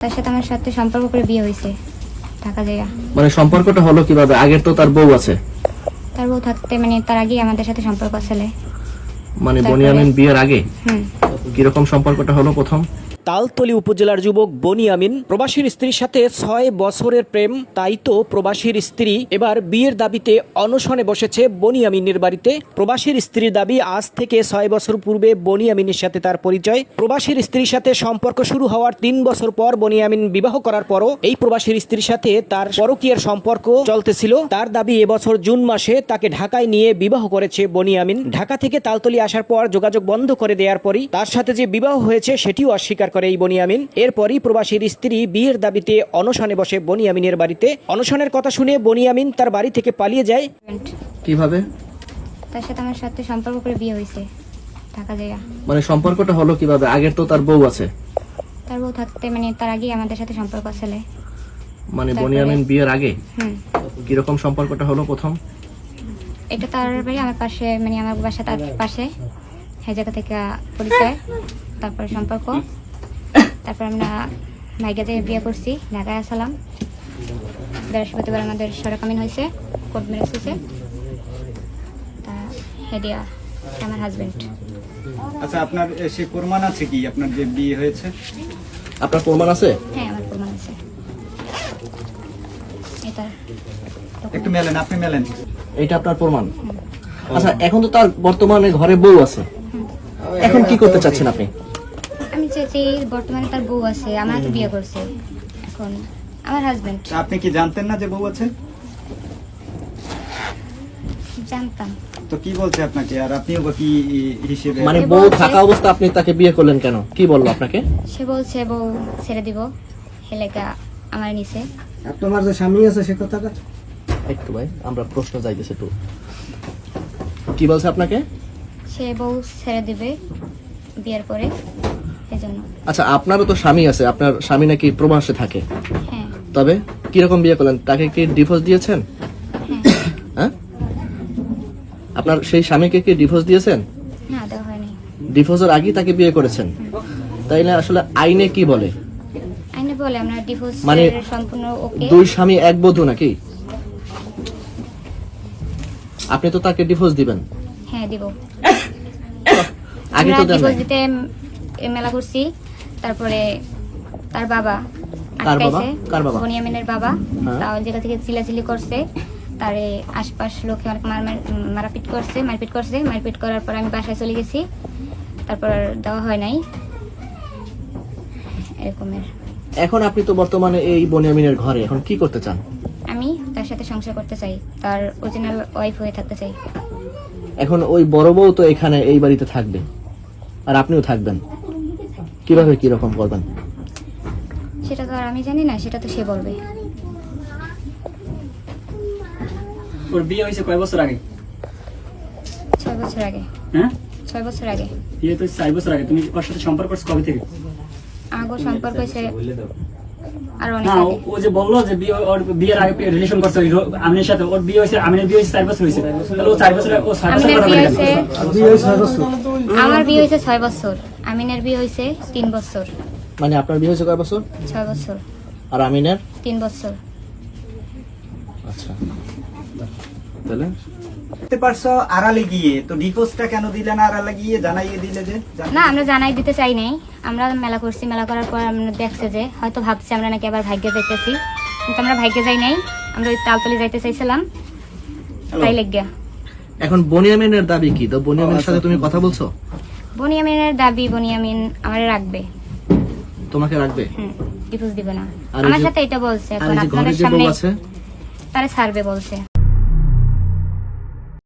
তার সাথে আমার সাথে সম্পর্ক করে বিয়ে হয়েছে ঢাকা জায়গা মানে সম্পর্কটা হলো কীভাবে? আগের তো তার বউ আছে। তার বউ থাকতে মানে তার আগেই আমাদের সাথে সম্পর্ক ছেলে মানে? বনিয়ামিন বিয়ের আগে? হুম। কীরকম সম্পর্কটা হলো প্রথম? তালতলি উপজেলার যুবক বনি আমিন, প্রবাসীর স্ত্রীর সাথে ছয় বছরের প্রেম, তাই তো প্রবাসীর স্ত্রী এবার বিয়ের দাবিতে অনশনে বসেছে বনি আমিনের বাড়িতে। প্রবাসীর স্ত্রীর দাবি, আজ থেকে ছয় বছর পূর্বে বনি আমিনের সাথে তার পরিচয়। প্রবাসীর স্ত্রীর সাথে সম্পর্ক শুরু হওয়ার তিন বছর পর বনি আমিন বিবাহ করার পরও এই প্রবাসীর স্ত্রীর সাথে তার পরকীয়ার সম্পর্ক চলতেছিল। তার দাবি এবছর জুন মাসে তাকে ঢাকায় নিয়ে বিবাহ করেছে বনি আমিন। ঢাকা থেকে তালতলি আসার পর যোগাযোগ বন্ধ করে দেওয়ার পরই তার সাথে যে বিবাহ হয়েছে, সেটিও অস্বীকার করে এই বনিয়ামিন। এরপরই প্রবাসীর স্ত্রী বিয়ের দাবিতে অনশনে বসে বনিয়ামিনের বাড়িতে। অনশনের কথা শুনে বনিয়ামিন তার বাড়ি থেকে পালিয়ে যায়। কীভাবে? তার সাথে আমার সাথে সম্পর্ক করে বিয়ে হয়েছে ঢাকা জায়গা মানে সম্পর্কটা হলো কীভাবে? আগের তো তার বউ আছে। তার বউ থাকতে মানে তার আগেই আমাদের সাথে সম্পর্ক ছেলে মানে বনিয়ামিন বিয়ের আগে? হুম। কীরকম সম্পর্কটা হলো প্রথম? এটা তার বাড়ি আমার পাশে মানে আমার বাসা তার পাশে। সেই জায়গা থেকে পরিচয় তারপর সম্পর্ক। তারপর আমরা ভাইকে যে বিয়ে করছি ঢাকায় আসলাম। বৃহস্পতিবার আমাদের সরকামিন হয়েছে কোর্ট ম্যারেজ হয়েছে। তা হেডিয়া আমার হাজবেন্ড আচ্ছা আপনার এ, সে প্রমাণ আছে কি? আপনার যে বিয়ে হয়েছে? আপনার প্রমাণ আছে? হ্যাঁ আমার প্রমাণ আছে। এটা একটু মেলেন আপনি মেলেন। এটা আপনার প্রমাণ? আচ্ছা এখন তো তার বর্তমানে ঘরে বউ আছে। এখন কি করতে চাচ্ছেন আপনি? আমি চেয়েছি বর্তমানে তার বউ আছে আমার তো বিয়ে করছে। এখন আমার হাজবেন্ড আপনি কি জানতেন না যে বউ আছে? জানতাম। তো কি বলছে আপনাকে? আর আপনিও বা কি হিসেবে মানে সে বউ বলছে- থাকা অবস্থা আপনি তাকে বিয়ে করলেন কেন? কি বলল আপনাকে? সে বলছে বউ ছেড়ে দিব। হেলেকা আমার নিচে। তোমার যে স্বামী আছে সে কথাটা? একটু ভাই আমরা প্রশ্ন চাইতেছি একটু। কি বলছে আপনাকে? সে বউ ছেড়ে দিবে বিয়ের পরে। আচ্ছা আপনারও তো স্বামী আছে আপনার স্বামী নাকি প্রবাসে থাকে। হ্যাঁ। তবে কীরকম বিয়ে করলেন? তাকে কি ডিভোর্স দিয়েছেন? হ্যাঁ। হ্যাঁ? আপনার সেই স্বামীকে কি ডিভোর্স দিয়েছেন? না দেওয়া হয়নি। ডিভোর্সের আগেই তাকে বিয়ে করেছেন। তাইলে আসলে আইনে কি বলে? আইনে বলে আমরা ডিভোর্স মানে সম্পূর্ণ ওকে দুই স্বামী এক বধূ নাকি? আপনি তো তাকে ডিভোর্স দিবেন। হ্যাঁ দিব। আগে তো দেন মেলা করছি তারপরে তার বাবা আটকাইছে। বনিয়ামিনের বাবা। হ্যাঁ। তাও জায়গা থেকে চিলাচিলি করছে। তারে আশপাশ লোকে অনেক মার মার- মারাপিট করছে মারপিট করছে। মারপিট করার পর আমি বাসায় চলে গেছি। তারপর দেওয়া হয় নাই। এরকমের। এখন আপনি তো বর্তমানে এই বনিয়ামিনের ঘরে। এখন কি করতে চান? আমি তার সাথে সংসার করতে চাই। তার অরিজিনাল ওয়াইফ হয়ে থাকতে চাই। এখন ওই বড় বউ তো এখানে এই বাড়িতে থাকবে। আর আপনিও থাকবেন। কীভাবে কি রকম করবেন? সেটা তো আর আমি জানি না সেটা তো সে বলবে। ওর বিয়ে হয়েছে কয় বছর আগে? ছয় বছর আগে। হ্যাঁ? ছয় বছর আগে। বিয়ে তো চার বছর আগে। তুমি ওর সাথে সম্পর্ক করছ কবে থেকে? আগো সম্পর্ক হয়েছে আর অনেক না ও- যে বলল যে বিয়ে ওর বিয়ের আগে রিলেশন করছে আমিনের সাথে ওর বিয়ে হয়েছে আমিনের বিয়ে হয়েছে চার বছর হয়েছে। তাহলে ও চার বছর ও ছয় ছয় বছর। আমার বিয়ে হয়েছে ছয় বছর। আমিনের বিয়ে হয়েছে তিন বছর। মানে আপনার বিয়ে হয়েছে কয় বছর? ছয় বছর। আর আমিনের? তিন বছর। আচ্ছা। তাহলে? পারছ আড়ালে গিয়ে। তো ডিভোর্সটা কেন দিলে না আড়ালে গিয়ে? জানাইয়ে দিলে যে না আমরা জানাই দিতে চাই নাই। আমরা মেলা করছি মেলা করার পর আমরা দেখছে যে হয়তো ভাবছি আমরা নাকি আবার ভাগ্যে যাইতেছি। কিন্তু আমরা ভাগ্যে যাই নাই আমরা ওই তালতলি যাইতে চাইছিলাম। তাই লেগিয়া এখন বনিয়ামিনের দাবি কি? তো বনিয়ামিনের সাথে তুমি কথা বলছো? বনিয়ামিনের দাবি বনিয়ামিন আমারে রাখবে। তোমাকে রাখবে? হুম ডিভোর্স দিবে না। আমার সাথে এটা বলছে এখন আপনাদের সামনে তারে ছাড়বে বলছে।